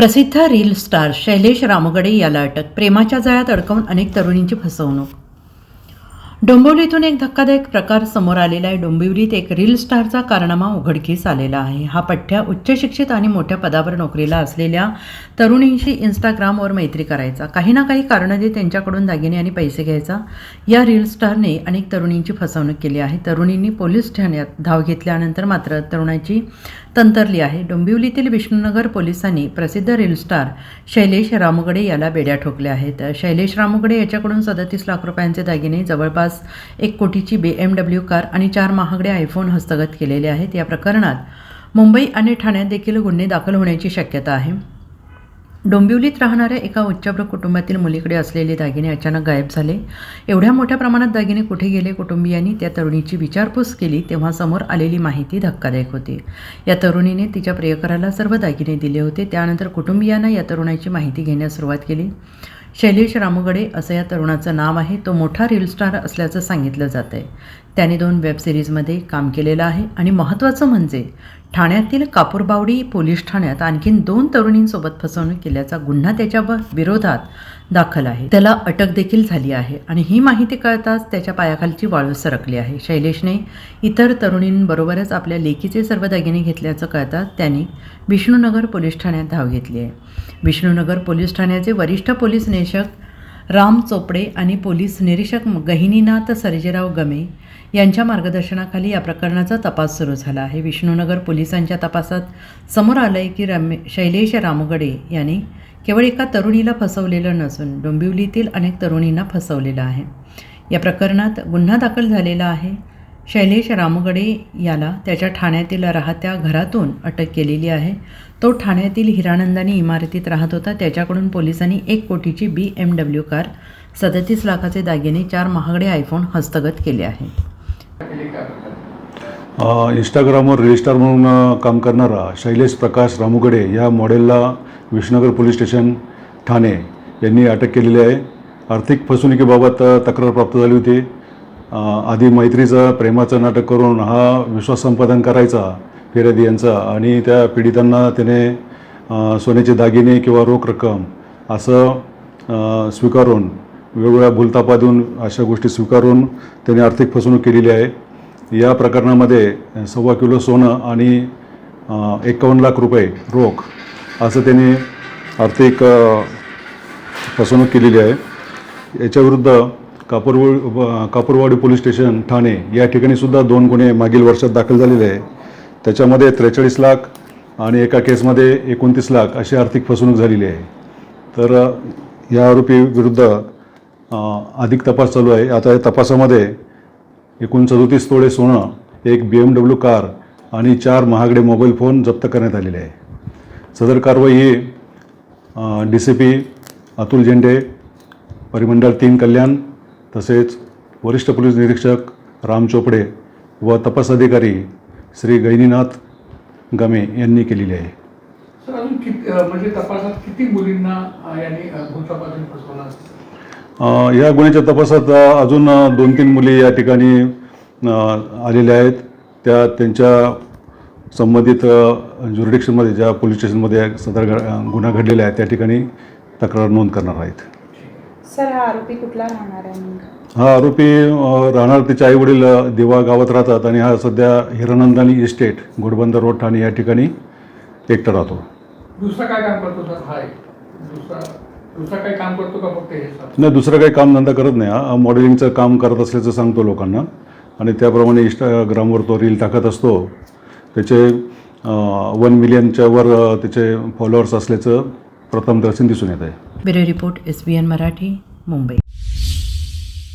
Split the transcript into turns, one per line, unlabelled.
प्रसिद्ध reel star Shailesh रामगडे याला अटक प्रेमाच्या जाळ्यात अडकवून अनेक तरुणींची फसवणूक. डोंबिवलीतून एक धक्कादायक प्रकार समोर आलेला आहे. डोंबिवलीत एक रील स्टारचा कारनामा उघडकीस आलेला आहे. हा पठ्ठ्या उच्च शिक्षित आणि मोठ्या पदावर नोकरीला असलेल्या तरुणींशी इंस्टाग्रामवर मैत्री करायचा. काही ना काही कारणं देत त्यांच्याकडून दागिने आणि पैसे घ्यायचा. या रील स्टारने अनेक तरुणींची फसवणूक केली आहे. तरुणींनी पोलीस ठाण्यात धाव घेतल्यानंतर मात्र तरुणाची तंतरली आहे. डोंबिवलीतील विष्णुनगर पोलिसांनी प्रसिद्ध रील स्टार शैलेश रामगडे याला बेड्या ठोकल्या आहेत. शैलेश रामगडे याच्याकडून सदतीस लाख रुपयांचे दागिने जवळपास एक कोटीची बी एम डब्ल्यू कार आणि चार महागडे आयफोन हस्तगत केलेले आहेत. या प्रकरणात मुंबई आणि ठाण्यात देखील गुन्हे दाखल होण्याची शक्यता आहे. डोंबिवलीत राहणाऱ्या एका उच्चभ्र कुटुंबातील मुलीकडे असलेले दागिने अचानक गायब झाले. एवढ्या मोठ्या प्रमाणात दागिने कुठे गेले? कुटुंबियांनी त्या तरुणीची विचारपूस केली तेव्हा समोर आलेली माहिती धक्कादायक होती. या तरुणीने तिच्या प्रियकराला सर्व दागिने दिले होते. त्यानंतर कुटुंबियांना या तरुणाची माहिती घेण्यास सुरुवात केली. शैलेश रामगडे असं या तरुणाचं नाव आहे. तो मोठा रील स्टार असल्याचं सांगितलं जात आहे त्याने दोन वेब सिरीजमध्ये काम केलेलं आहे. आणि महत्त्वाचं म्हणजे ठाण्यातील कापूरबावडी पोलीस ठाण्यात आणखीन दोन तरुणींसोबत फसवणूक केल्याचा गुन्हा त्याच्या विरोधात दाखल आहे. त्याला अटक देखील झाली आहे आणि ही माहिती कळताच त्याच्या पायाखालची वाळू सरकली आहे. शैलेशने इतर तरुणींबरोबरच आपल्या लेकीचे सर्व दागिने घेतल्याचं कळताच त्यांनी विष्णुनगर पोलीस ठाण्यात धाव घेतली आहे. विष्णुनगर पोलीस ठाण्याचे वरिष्ठ पोलीस निरीक्षक राम चोपडे आणि पोलीस निरीक्षक गहिनीनाथ सर्जेराव गमे यांच्या मार्गदर्शनाखाली या प्रकरणाचा तपास सुरू झाला आहे. विष्णुनगर पोलिसांच्या तपासात समोर आलं आहे की रमे शैलेश रामगडे यांनी केवळ एका तरुणीला फसवलेलं नसून डोंबिवलीतील अनेक तरुणींना फसवलेलं आहे. या प्रकरणात गुन्हा दाखल झालेला आहे. शैलेश रामगडे याला त्याच्या ठाण्यातील राहत्या घरातून अटक केलेली आहे. तो ठाण्यातील हिरानंदानी इमारतीत राहत होता. त्याच्याकडून पोलिसांनी एक कोटीची बी एम डब्ल्यू कार सदतीस लाखाचे दागिने चार महागडे आयफोन हस्तगत केले आहे.
इंस्टाग्रामवर रजिस्टर म्हणून काम करणारा शैलेश प्रकाश रामुगडे या मॉडेलला विष्णुनगर पोलीस स्टेशन ठाणे यांनी अटक केलेली आहे. आर्थिक फसवणुकीबाबत तक्रार प्राप्त झाली होती. आधी मैत्रीचं प्रेमाचं नाटक करून हा विश्वास संपादन करायचा फिर्यादी यांचा. आणि त्या पीडितांना त्याने सोन्याचे दागिने किंवा रोख रक्कम असं स्वीकारून वेगवेगळ्या भूलतापा देऊन अशा गोष्टी स्वीकारून त्याने आर्थिक फसवणूक केलेली आहे. या प्रकरणामध्ये सव्वा किलो सोनं आणि एकावन्न लाख रुपये रोख असं त्यांनी आर्थिक फसवणूक केलेली आहे. याच्याविरुद्ध कापूरवा कापूरवाडी पोलीस स्टेशन ठाणे या ठिकाणी सुद्धा दोन गुन्हे मागील वर्षात दाखल झालेले आहे त्याच्यामध्ये त्रेचाळीस लाख आणि एका केसमध्ये एकोणतीस लाख अशी आर्थिक फसवणूक झालेली आहे. तर या आरोपी विरुद्ध अधिक तपास चालू आहे. आता या तपासामध्ये एकूण सदोतीस तोळे सोनं एक बी एम डब्ल्यू कार आणि चार महागडे मोबाईल फोन जप्त करण्यात आलेले आहे. सदर कारवाई ही D C P Atul Zende परिमंडळ तीन कल्याण तसेच वरिष्ठ पोलीस निरीक्षक राम चोपडे व तपास अधिकारी श्री गैनीनाथ गमे यांनी केलेली आहे.
सर अजून किती अं, म्हणजे तपासात किती मुलींना यांनी फसवलं
या गुन्ह्याच्या तपासात अजून दोन तीन मुली या ठिकाणी आलेल्या आहेत. त्या त्यांच्या संबंधित ज्युरिडिक्शनमध्ये ज्या पोलीस स्टेशनमध्ये सदर गुन्हा घडलेला आहे त्या ठिकाणी तक्रार नोंद करणार आहेत.
सर हा आरोपी कुठला राहणार आहे
हा आरोपी अ, राहणार त्याचे आईवडील अ, दिवा गावात राहतात आणि हा सध्या हिरानंदानी इस्टेट घोडबंदर रोड ठाणे या ठिकाणी एकटा राहतो.
दुसरं काय काम करतो सर? हा एक. दुसरा दुसरा काही काम करतो का फक्त हे सर?
नाही दुसरं काही कामधंदा करत नाही. हा मॉडेलिंगचं काम करत असल्याचं सांगतो लोकांना. आणि त्याप्रमाणे इंस्टाग्रामवर तो रील टाकत असतो. त्याचे वन मिलियनच्या वर अ, त्याचे फॉलोअर्स असल्याचं प्रथम दर्शन दिसून येत आहे.
Bureau report S B N Marathi Mumbai.